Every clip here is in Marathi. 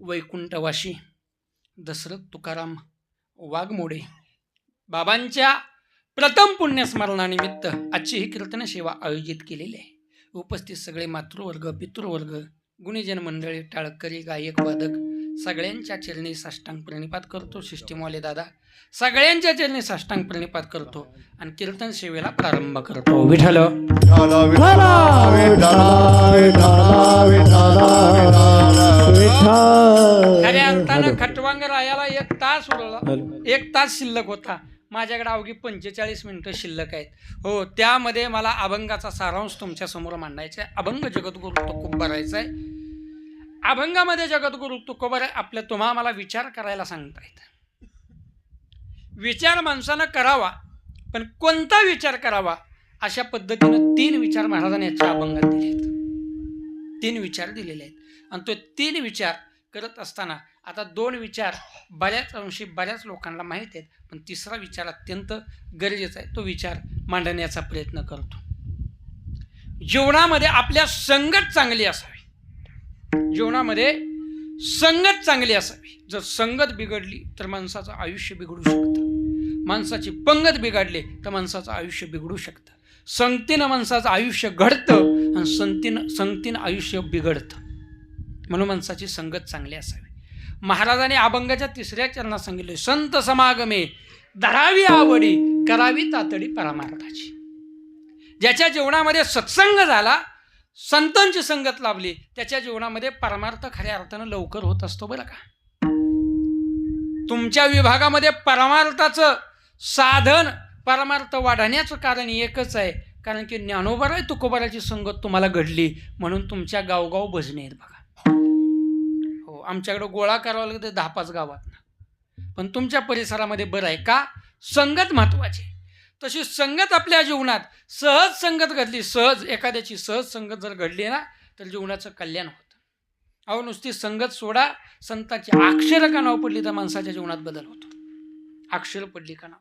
वैकुंठवाशी दशरथ तुकाराम वाघमोडे बाबांच्या प्रथम पुण्यस्मरणानिमित्त आजची ही कीर्तन सेवा आयोजित केलेली आहे. उपस्थित सगळे मातृवर्ग पितृवर्ग गुणीजन मंडळी टाळकरी गायक वादक सगळ्यांच्या चरणी साष्टांग प्रणिपात करतो सिस्टीमवाले दादा. सगळ्यांच्या चरणी साष्टांग प्रणिपात करतो आणि कीर्तन सेवेला प्रारंभ करतो. विठ्ठला. खऱ्या अर्थानं खटवांग रायाला एक तास उरला. एक तास शिल्लक होता. माझ्याकडे अवघी पंचेचाळीस मिनिटं शिल्लक आहेत. हो त्यामध्ये मला अभंगाचा सारांश तुमच्यासमोर मांडायचा आहे. अभंग जगद्गुरु तुकोबा आहे. अभंगामध्ये जगद्गुरु तुकोबर आपल्या तुम्हा मला विचार करायला सांगतायत विचार माणसानं करावा पण कोणता विचार करावा अशा पद्धतीनं तीन विचार महाराजांनी याच्या अभंगात दिले आहेत. तीन विचार दिलेले आहेत. आणि तो तीन विचार करत असताना आता दोन विचार बऱ्याच अंशी बऱ्याच लोकांना माहीत आहेत पण तिसरा विचार अत्यंत गरजेचा आहे. तो विचार मांडण्याचा प्रयत्न करतो. जीवनामध्ये आपल्या संगत चांगली असावी. जीवनामध्ये संगत चांगली असावी. जर संगत बिघडली तर माणसाचं आयुष्य बिघडू शकतं. माणसाची पंगत बिघडली तर माणसाचं आयुष्य बिघडू शकतं. संगतीनं माणसाचं आयुष्य घडतं आणि संतीनं संगतीनं आयुष्य बिघडतं. म्हणून माणसाची संगत चांगली असावी. महाराजांनी अभंगाच्या तिसऱ्या चरणात सांगितले संत समागमे धरावी आवडी करावी तातडी परमार्थाची. ज्याच्या जीवनामध्ये सत्संग झाला संतांची संगत लाभली. त्याच्या जीवनामध्ये परमार्थ खऱ्या अर्थानं लवकर होत असतो बरं का? तुमच्या विभागामध्ये परमार्थाचं साधन परमार्थ वाढण्याचं कारण एकच आहे. कारण की ज्ञानोबराय तुकोबराची संगत तुम्हाला घडली म्हणून तुमच्या गावगाव भजने आहेत बघा. हो आमच्याकडे गोळा करावा लागतं दहा पाच गावात. पण तुमच्या परिसरामध्ये बरं आहे का? संगत महत्वाची आहे. तशी संगत आपल्या जीवनात सहज संगत घडली सहज एखाद्याची सहज संगत जर घडली ना तर जीवनाचं कल्याण होतं. अहो नुसती संगत सोडा संताची अक्षर का नाव पडली तर माणसाच्या जीवनात बदल होतो. अक्षर पडली का नाव?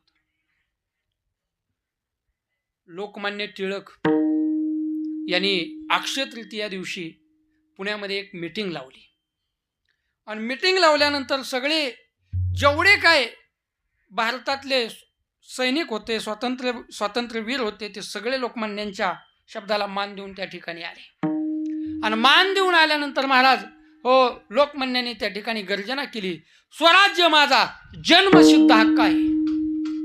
लोकमान्य टिळक यांनी अक्षय तृतीया दिवशी पुण्यामध्ये एक मीटिंग लावली. आणि मीटिंग लावल्यानंतर सगळे जेवढे काय भारतातले सैनिक होते स्वातंत्र्य स्वातंत्र्यवीर होते ते सगळे लोकमान्यांच्या शब्दाला मान देऊन त्या ठिकाणी आले. आणि मान देऊन आल्यानंतर महाराज हो लोकमान्यांनी त्या ठिकाणी गर्जना केली. स्वराज्य माझा जन्मसिद्ध हक्क आहे.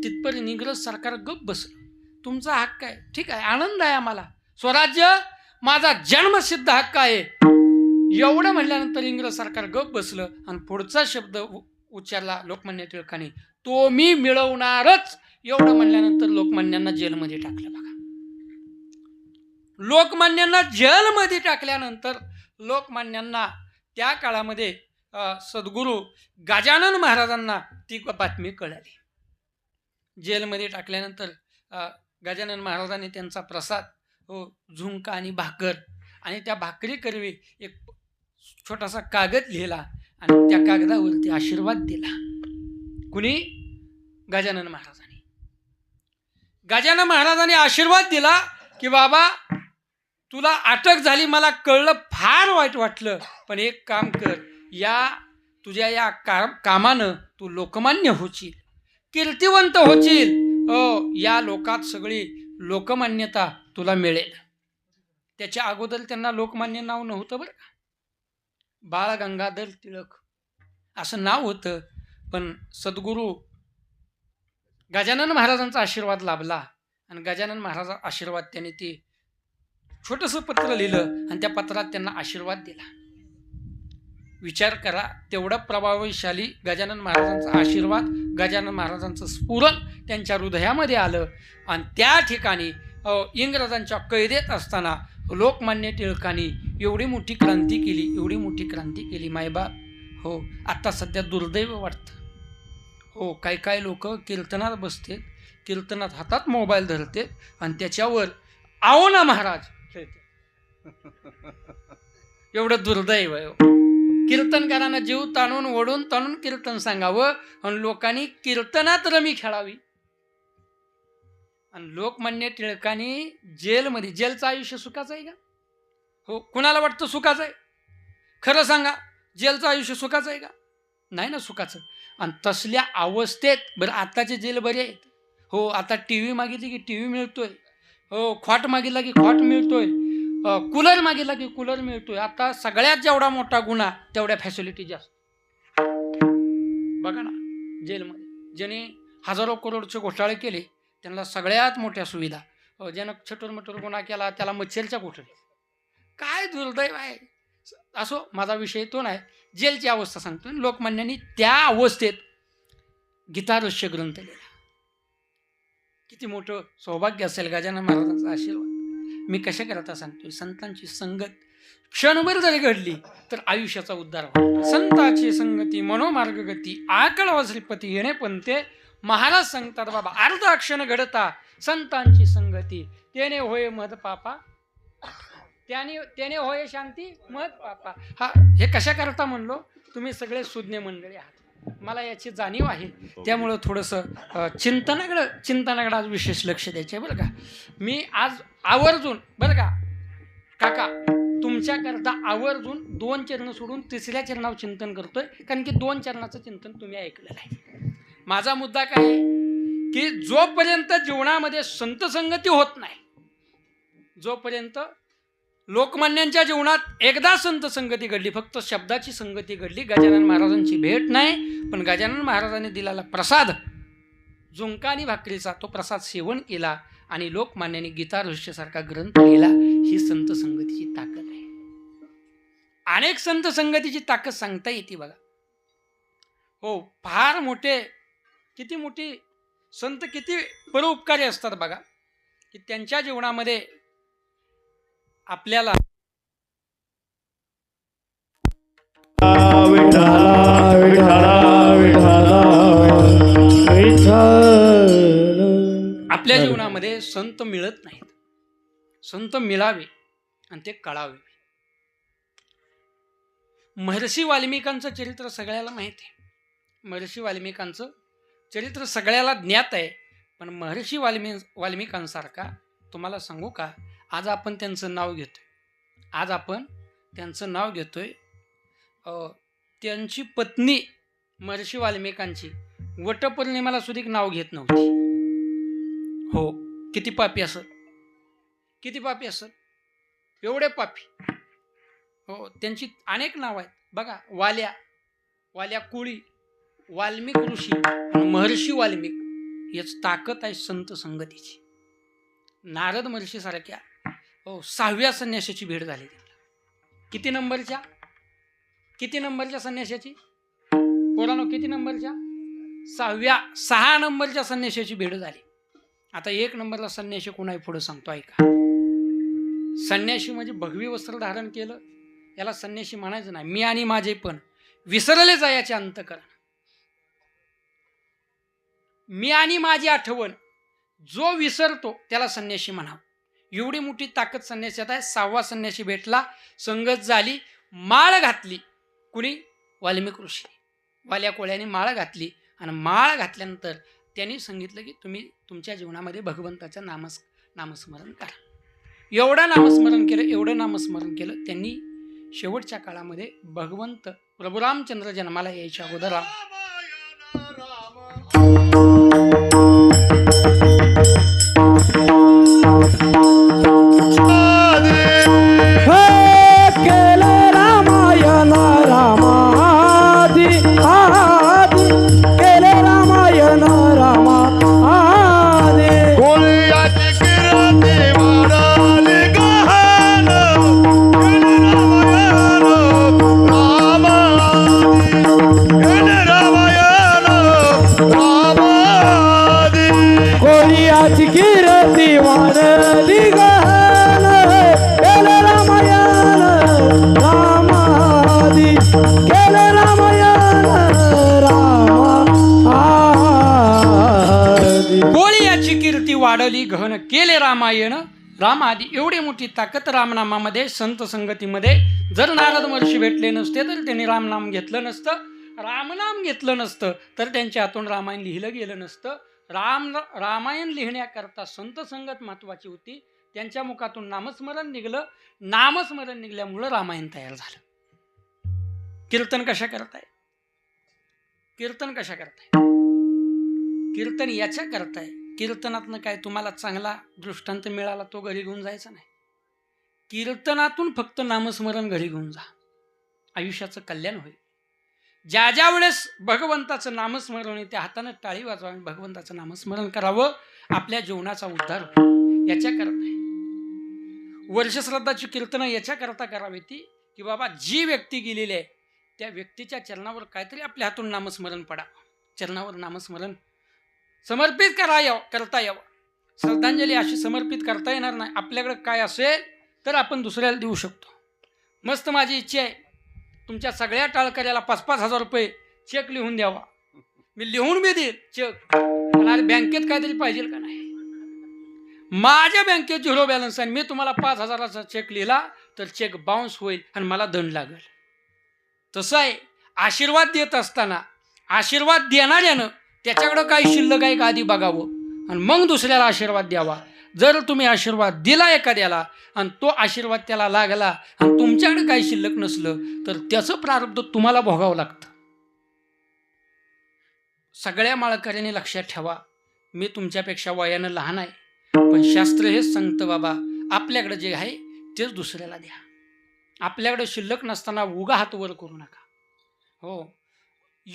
तिथपर्यंत इंग्रज सरकार गप बसलं. तुमचा हक्क आहे. ठीक आहे आनंद आहे आम्हाला. स्वराज्य माझा जन्मसिद्ध हक्क आहे. एवढं म्हणल्यानंतर इंग्रज सरकार गप बसलं आणि पुढचा शब्द उच्चारला लोकमान्य टिळकांनी तो मी मिळवणारच. एवढं म्हणल्यानंतर लोकमान्यांना जेलमध्ये टाकलं बघा. लोकमान्यांना जेलमध्ये टाकल्यानंतर लोकमान्यांना त्या काळामध्ये सद्गुरू गजानन महाराजांना ती बातमी कळाली. जेलमध्ये टाकल्यानंतर गजानन महाराजांनी त्यांचा प्रसाद हो झुंका आणि भाकर आणि त्या भाकरी करवी एक छोटासा कागद लिहिला आणि त्या कागदावरती आशीर्वाद दिला. कुणी? गजानन महाराज गजानन महाराजांनी आशीर्वाद दिला की बाबा तुला अटक झाली मला कळलं फार वाईट वाटलं पण एक काम कर या तुझ्या या का कामानं तू लोकमान्य होशील. कीर्तिवंत होशील. हो या लोकात सगळी लोकमान्यता तुला मिळेल. त्याच्या अगोदर त्यांना लोकमान्य नाव नव्हतं बरं का? बाळ गंगाधर टिळक असं नाव होतं पण सद्गुरू गजानन महाराजांचा आशीर्वाद लाभला. आणि गजानन महाराजा आशीर्वाद त्यांनी ते छोटंसं पत्र लिहिलं आणि त्या पत्रात त्यांना आशीर्वाद दिला. विचार करा तेवढा प्रभावशाली गजानन महाराजांचा आशीर्वाद गजानन महाराजांचं स्फुरण त्यांच्या हृदयामध्ये आलं. आणि त्या ठिकाणी इंग्रजांच्या कैदेत असताना लोकमान्य टिळकांनी एवढी मोठी क्रांती केली एवढी मोठी क्रांती केली मायबाप. हो आत्ता सध्या दुर्दैव वाटतं. हो काय काय लोक कीर्तनात बसतात कीर्तनात हातात मोबाईल धरते आणि त्याच्यावर आओ ना महाराज खेळते एवढं दुर्दैव आहे हो. कीर्तनकारांना जीव ताणून ओढून ताणून कीर्तन सांगावं आणि लोकांनी कीर्तनात रमी खेळावी. आणि लोकमान्य टिळकांनी जेलमध्ये जेलचं आयुष्य सुखाचं आहे का? हो कुणाला वाटतं सुखाचं आहे? खरं सांगा जेलचं आयुष्य सुखाचं आहे का? नाही ना सुखाचं. आणि तसल्या अवस्थेत बरं आत्ताचे जेल बरे आहेत. हो आता टी व्ही मागितली की टी व्ही मिळतोय. हो खॉट मागितला की खॉट मिळतोय. कूलर मागितला की कूलर मिळतोय. आता सगळ्यात जेवढा मोठा गुन्हा तेवढ्या फॅसिलिटी जास्त. बघा ना जेलमध्ये. ज्याने हजारो करोडचे घोटाळे केले त्यांना सगळ्यात मोठ्या सुविधा. ज्यानं छटूर मटूर गुन्हा केला त्याला मच्छरच्या कोठडी काय दुर्दैव आहे? असो माझा विषय तो नाही. जेलची अवस्था सांगतो लोकमान्यांनी त्या अवस्थेत गीतारस्य ग्रंथ लिहिला. किती मोठं सौभाग्य असेल गजानन महाराजांचा आशीर्वाद. मी कशा करता सांगतोय? संतांची संगत क्षणभर जरी घडली तर आयुष्याचा उद्धार होतो. संताची संगती मनोमार्गगती आकळ श्रीपती येणे पण ते महाराज सांगतात बाबा अर्धा क्षण घडता संतांची संगती. तेने होय मध पापा त्याने त्याने होय शांती मत पापा. हा हे कशा करता म्हणलो? तुम्ही सगळे सुज्ञ मंडळी आहात. मला याची जाणीव आहे. त्यामुळं थोडंसं चिंतनाकडं चिंतनाकडं आज विशेष लक्ष द्यायचे बरं का? मी आज आवर्जून बरं का? काका तुमच्याकरता आवर्जून दोन चरण सोडून तिसऱ्या चरणावर चिंतन करतोय कारण की दोन चरणाचं चिंतन तुम्ही ऐकलेलं आहे. माझा मुद्दा काय आहे? की जोपर्यंत जीवनामध्ये संत संगती होत नाही जोपर्यंत लोकमान्यांच्या जीवनात एकदा संत संगती घडली फक्त शब्दाची संगती घडली गजानन महाराजांची भेट नाही पण गजानन महाराजांनी दिलेला प्रसाद झुंका आणि भाकरीचा तो प्रसाद सेवन केला आणि लोकमान्यांनी गीता रहस्यसारखा ग्रंथ लिहिला. ही संत संगतीची ताकद आहे. अनेक संत संगतीची ताकद सांगता येते बघा. हो फार मोठे किती मोठी संत किती परोपकारी असतात बघा की त्यांच्या जीवनामध्ये आपल्याला आपल्या जीवनामध्ये संत मिळत नाहीत. संत मिळावे आणि ते कळावे. महर्षी वाल्मिकांचं चरित्र सगळ्याला माहिती आहे. महर्षी वाल्मिकांचं चरित्र सगळ्याला ज्ञात आहे. पण महर्षी वाल्मी वाल्मिकांसारखा तुम्हाला सांगू का? आज आपण त्यांचं नाव घेतोय. आज आपण त्यांचं नाव घेतोय. त्यांची पत्नी महर्षी वाल्मिकांची वटपौर्णिमेला सुद्धा नाव घेत नव्हती. हो किती पापी असत किती पापी असत एवढे पापी. हो त्यांची अनेक नाव आहेत. बघा वाल्या वाल्या कुळी वाल्मिक ऋषी आणि महर्षी वाल्मिक. याच ताकद आहे संत संगतीची. नारद महर्षीसारख्या हो सहाव्या संन्याशाची भेट झाली त्यांना किती नंबरच्या? किती नंबरच्या संन्याशाची? पोरानो किती नंबरच्या? सहाव्या सहा नंबरच्या संन्याशाची भेट झाली. आता एक नंबरला संन्याशी कोणा पुढे सांगतो ऐका. संन्याशी म्हणजे भगवी वस्त्र धारण केलं याला संन्याशी म्हणायचं नाही. मी आणि माझे पण विसरले जायचे अंतकरण. मी आणि माझी आठवण जो विसरतो त्याला संन्याशी म्हणावं. एवढी मोठी ताकद संन्यासात आहे. सहावा संन्याशी भेटला संगत झाली माळ घातली. कुणी? वाल्मिक ऋषी. वाल्या कोळ्याने माळ घातली आणि माळ घातल्यानंतर त्यांनी सांगितलं की तुम्ही तुमच्या जीवनामध्ये भगवंताचं नामस नामस्मरण करा. एवढं नामस्मरण केलं एवढं नामस्मरण केलं त्यांनी शेवटच्या काळामध्ये भगवंत प्रभुरामचंद्र जन्माला यायच्या अगोदर राम आधी एवढी मोठी ताकद रामनामामध्ये संत संगतीमध्ये जर नारद महर्षी भेटले नसते तर त्यांनी रामनाम घेतलं नसतं रामनाम घेतलं नसतं तर त्यांच्या हातून रामायण लिहिलं गेलं नसतं. राम रामायण लिहिण्याकरता संत संगत महत्त्वाची होती. त्यांच्या मुखातून नामस्मरण निघलं. नामस्मरण निघल्यामुळं रामायण तयार झालं. कीर्तन कशा करताय? कीर्तन कशा करताय? कीर्तन याच्या करताय. कीर्तनातनं काय तुम्हाला चांगला दृष्टांत मिळाला तो घरी घेऊन जायचा नाही. कीर्तनातून फक्त नामस्मरण घरी घेऊन जा. आयुष्याचं कल्याण होईल. ज्या ज्या वेळेस भगवंताचं नामस्मरण आहे त्या हातानं टाळी वाजवावी भगवंताचं नामस्मरण करावं आपल्या जीवनाचा उद्धार याच्याकरता वर्षश्रद्धाची कीर्तनं याच्या करता करावी ती की बाबा जी व्यक्ती गेलेली आहे त्या व्यक्तीच्या चरणावर काहीतरी आपल्या हातून नामस्मरण पडावं चरणावर नामस्मरण समर्पित करा यावं करता यावं. श्रद्धांजली अशी समर्पित करता येणार नाही. आपल्याकडं काय असेल तर आपण दुसऱ्याला देऊ शकतो. मस्त माझी इच्छा आहे. तुमच्या सगळ्या टाळकऱ्याला पाच पाच हजार रुपये चेक लिहून द्यावा. मी लिहून बी देईल चेक मला बँकेत काहीतरी पाहिजे का नाही? माझ्या बँकेत झिरो बॅलन्स आहे. मी तुम्हाला पाच हजाराचा चेक लिहिला तर चेक बाउन्स होईल आणि मला दंड लागेल. तसं आहे. आशीर्वाद देत असताना आशीर्वाद देणाऱ्यानं त्याच्याकडं काही शिल्लक आहे का आधी बघावं? आणि मग दुसऱ्याला आशीर्वाद द्यावा. जर तुम्ही आशीर्वाद दिला एखाद्याला आणि तो आशीर्वाद त्याला लागला आणि तुमच्याकडे काही शिल्लक नसलं तर त्याचं प्रारब्ध तुम्हाला भोगावं लागतं. सगळ्या माळकऱ्यांनी लक्षात ठेवा मी तुमच्यापेक्षा वयानं लहान आहे पण शास्त्र हेच सांगतं बाबा आपल्याकडे जे आहे तेच दुसऱ्याला द्या. आपल्याकडे शिल्लक नसताना उगा हात वर करू नका. हो.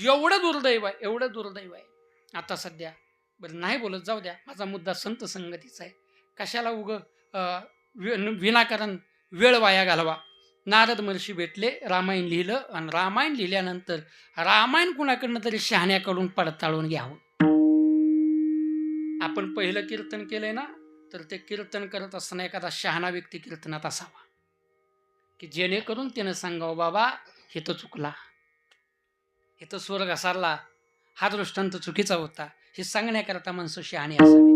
एवढं दुर्दैव आहे एवढं दुर्दैव आहे. आता सध्या. बरं नाही बोलत जाऊ द्या. माझा मुद्दा संत संगतीचा आहे. कशाला उग विनाकारण वेळ वाया घालवा? नारद महर्षी भेटले रामायण लिहिलं आणि रामायण लिहिल्यानंतर रामायण कुणाकडनं तरी शहाण्याकडून पडताळून घ्यावं. आपण पहिलं कीर्तन केलंय ना तर ते कीर्तन करत असताना एखादा शहाणा व्यक्ती कीर्तनात असावा. की जेणेकरून त्यानं सांगावं बाबा हे तर चुकला. हे तर स्वर्ग सारला. हा दृष्टांत चुकीचा होता हे सांगण्याकरता माणसं शहाणी असावी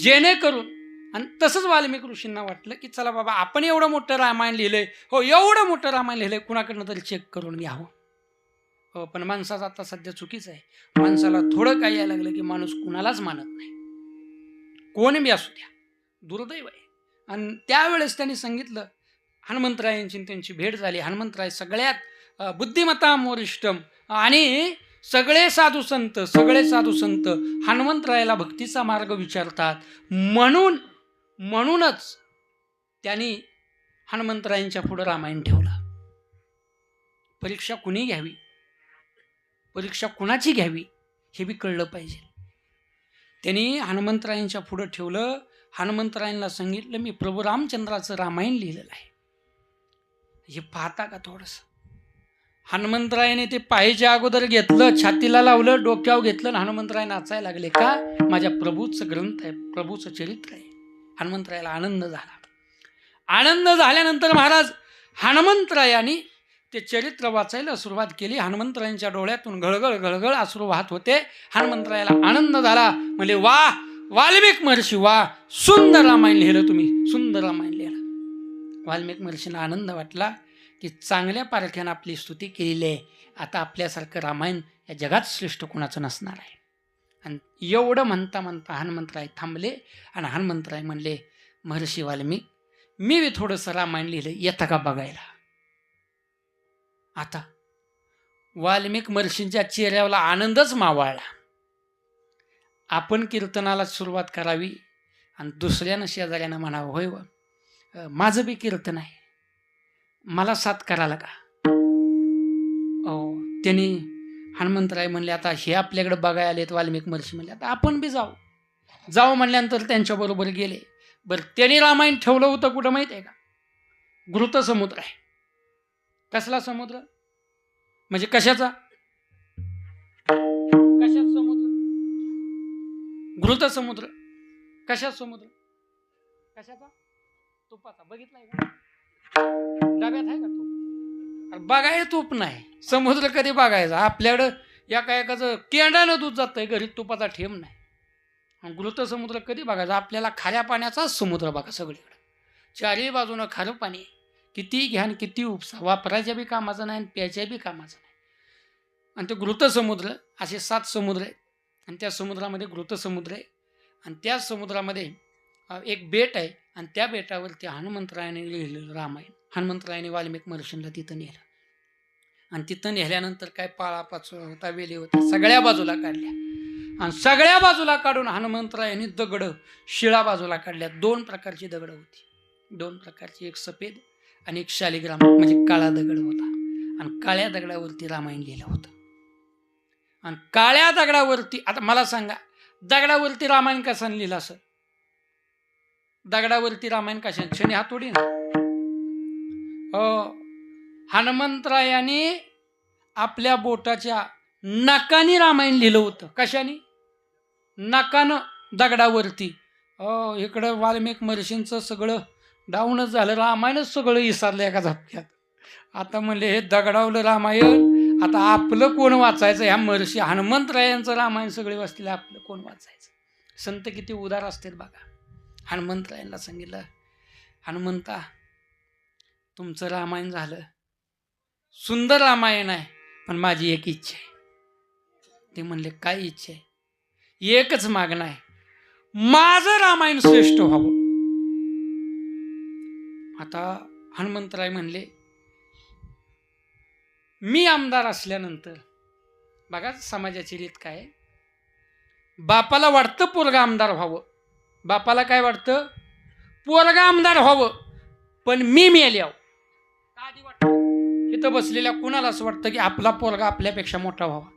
जेणेकरून आणि तसंच वाल्मिक ऋषींना वाटलं की चला बाबा आपण एवढं मोठं रामायण लिहिलंय हो एवढं मोठं रामायण लिहिलंय कुणाकडनं तरी चेक करून घ्यावं. हो पण माणसाचं आता सध्या चुकीचं आहे. माणसाला थोडं काही यायला लागलं की माणूस कुणालाच मानत नाही. कोण बी असू द्या दुर्दैव आहे. आणि त्यावेळेस त्यांनी सांगितलं हनुमंतरायांची त्यांची भेट झाली. हनुमंतराय सगळ्यात बुद्धिमत्ता मोरिष्टम आणि सगळे साधू संत सगळे साधू संत हनुमंतरायाला भक्तीचा मार्ग विचारतात. म्हणून म्हणूनच त्यांनी हनुमंतरायांच्या पुढं रामायण ठेवलं. परीक्षा कुणी घ्यावी? परीक्षा कुणाची घ्यावी? हे बी कळलं पाहिजे. त्यांनी हनुमंतरायांच्या पुढं ठेवलं. हनुमंतरायांना सांगितलं मी प्रभू रामचंद्राचं रामायण लिहिलेलं आहे. हे पाहता का थोडंसं? हनुमंतरायाने ते पाहिजे अगोदर घेतलं छातीला लावलं डोक्यावर घेतलं आणि हनुमंतराय नाचायला लागले. का? माझ्या प्रभूचं ग्रंथ आहे प्रभूचं चरित्र आहे. हनुमंतरायाला आनंद झाला. आनंद झाल्यानंतर महाराज हनुमंतरायाने ते चरित्र वाचायला सुरुवात केली. हनुमंतरायांच्या डोळ्यातून घळघळ घळघळ अश्रू वाहत होते. हनुमंतरायाला आनंद झाला. म्हणजे वा वाल्मिक महर्षी वा सुंदर रामायण लिहिलं तुम्ही. सुंदर रामायण लिहिलं. वाल्मिक महर्षींना आनंद वाटला. की चांगल्या पारख्यानं आपली स्तुती केलेली आहे. आता आपल्यासारखं रामायण या जगात श्रेष्ठ कोणाचं नसणार आहे. आणि एवढं म्हणता म्हणता हनुमंतराय थांबले आणि हनुमंतराय म्हणले महर्षी वाल्मिक मी बी थोडंसं रामायण लिहिलं येतं का बघायला? आता वाल्मिक महर्षींच्या चेहऱ्याला आनंदच मावाळला. आपण कीर्तनाला सुरुवात करावी आणि दुसऱ्यानं शेजाऱ्यानं म्हणावं होय व माझं बी कीर्तन आहे. मला साथ करायला का? अहो त्यांनी हनुमंतराय म्हणले आता हे आपल्याकडे बघायला आलेत वाल्मिक महर्षी म्हणले आता आपण बी जाऊ. जाऊ म्हणल्यानंतर त्यांच्याबरोबर गेले. बरं त्यांनी रामायण ठेवलं होतं कुठं माहिती आहे का? घृत समुद्र आहे. कसला समुद्र? म्हणजे कशाचा? कशा समुद्र? घृत समुद्र. कशा समुद्र? कशाचा? तुपाचा. बघितलाय का? डब्यात आहे का तूप? अरे बघाय तूप नाही. समुद्र कधी बघायचा आपल्याकडं एका एकाचं केंडानं दूध जातंय घरी तुपाचा ठेम नाही. आणि समुद्र कधी बघायचा आपल्याला खाऱ्या पाण्याचाच समुद्र बघा सगळीकडं. चारही बाजूनं खारं पाणी. किती घ्यान किती उपसा? वापरायच्या बी कामाचं नाही आणि प्यायच्या बी कामाचं नाही. आणि ते घृत समुद्र असे सात समुद्र आहेत. आणि त्या समुद्रामध्ये घृत समुद्र आहे. आणि त्या समुद्रामध्ये एक बेट आहे आणि त्या बेटावरती हनुमंतरायाने लिहिलेलं रामायण. हनुमंतरायाने वाल्मिक महर्षींना तिथं नेलं. आणि तिथं नेल्यानंतर काय पाळापाचोळ होता वेली होता सगळ्या बाजूला काढल्या. आणि सगळ्या बाजूला काढून हनुमंतरायाने दगड शिळा बाजूला काढल्या दोन प्रकारची दगड होती. दोन प्रकारची एक सफेद आणि एक शालिग्राम म्हणजे काळा दगड होता. आणि काळ्या दगडावरती रामायण लिहिलं होतं. आणि काळ्या दगडावरती आता मला सांगा दगडावरती रामायण कसं लिहिलं असं दगडावरती रामायण कशा क्षणी हातोडी ना. अ, हनुमंतरायाने आपल्या बोटाच्या नकाने रामायण लिहिलं होतं. कशाने? नकानं दगडावरती. अ, इकडं वाल्मिक महर्षींचं सगळं डाऊनच झालं. रामायणच सगळं इसारलं एका झपक्यात. आता म्हणले हे दगडावलं रामायण आता आपलं कोण वाचायचं? ह्या महर्षी हनुमंतरायांचं रामायण सगळे वाचतील आपलं कोण वाचायचं? संत किती उदार असतील बघा. हनुमंतरायांना सांगितलं हनुमंता तुमचं रामायण झालं. सुंदर रामायण आहे पण माझी एक इच्छा आहे. ते म्हणले काय इच्छा आहे? एकच मागणं आहे. माझं रामायण श्रेष्ठ व्हावं. आता हनुमंतराय म्हणले मी आमदार असल्यानंतर बघा समाजाची रीत काय बापाला वाटतं पोरगा आमदार व्हावं. बापाला काय वाटतं? पोरगा आमदार व्हावं. पण मी मेल्याव आधी वाटतं इथं बसलेल्या कुणाला असं वाटतं की आपला पोरगा आपल्यापेक्षा मोठा व्हावा?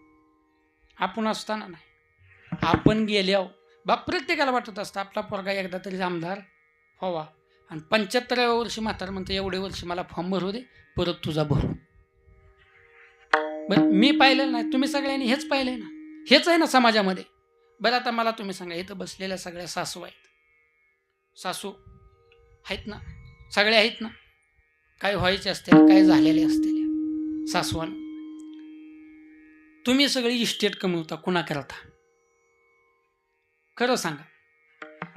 आपण असताना नाही. आपण गेल्याव बाप प्रत्येकाला वाटत असतं आपला पोरगा एकदा तरी आमदार व्हावा. आणि पंच्याहत्तराव्या वर्षी म्हातार म्हणतं एवढे वर्षी मला फॉर्म भरू दे परत तुझा भरू. बरं मी पाहिलं नाही. तुम्ही सगळ्यांनी हेच पाहिलंय ना. हेच आहे ना समाजामध्ये. बरं आता मला तुम्ही सांगा इथं बसलेल्या सगळ्या सासू आहेत. सासू आहेत ना? सगळ्या आहेत ना? काय व्हायचे असतील काय झालेले असतील. सासवान. तुम्ही सगळी इस्टेट कमवता कुणा करता खरं सांगा.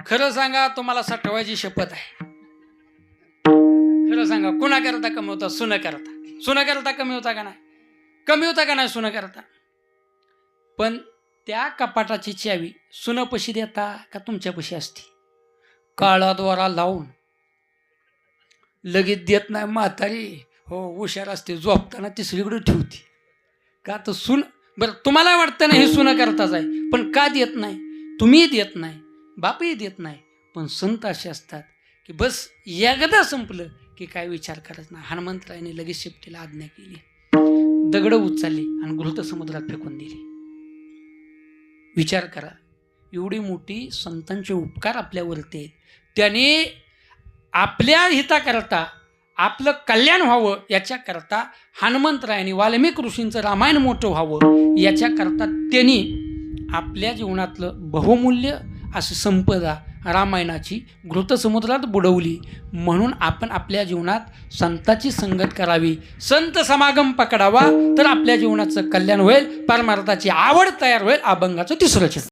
खरं सांगा तुम्हाला सटवायची शपथ आहे. खरं सांगा कुणा करता कमवता सुन करता सुन करता कमी होता का नाही? कमी होता का नाही सुन करता पण त्या कपाटाची चावी सुनपशी देता का तुमच्यापाशी असते? काळा द्वारा लावून. लगेच देत नाही म्हातारी. हो हुशार असते झोपताना तिसरीकडे ठेवते. का तर सुन बरं तुम्हाला वाटतं ना हे सुनं करताच आहे पण का देत नाही? तुम्ही देत नाही बापही देत नाही पण संत असे असतात की बस एकदा संपलं की काय विचार करत नाही. हनुमंतरायाने लगेच शेपटीला आज्ञा केली. दगड उचलली आणि घृत समुद्रात फेकून दिली. विचार करा. एवढी मोठी संतांचे उपकार आपल्यावरती आहेत त्याने आपल्या हिताकरता आपलं कल्याण व्हावं याच्याकरता हनुमंतरायाने वाल्मिक ऋषींचं रामायण मोठं व्हावं याच्याकरता त्यांनी आपल्या जीवनातलं बहुमूल्य अशी संपदा रामायणाची घृतसमुद्रात बुडवली. म्हणून आपण आपल्या जीवनात संताची संगत करावी. संत समागम पकडावा तर आपल्या जीवनाचं कल्याण होईल परमार्थाची आवड तयार होईल अभंगाचं तिसरं चित्र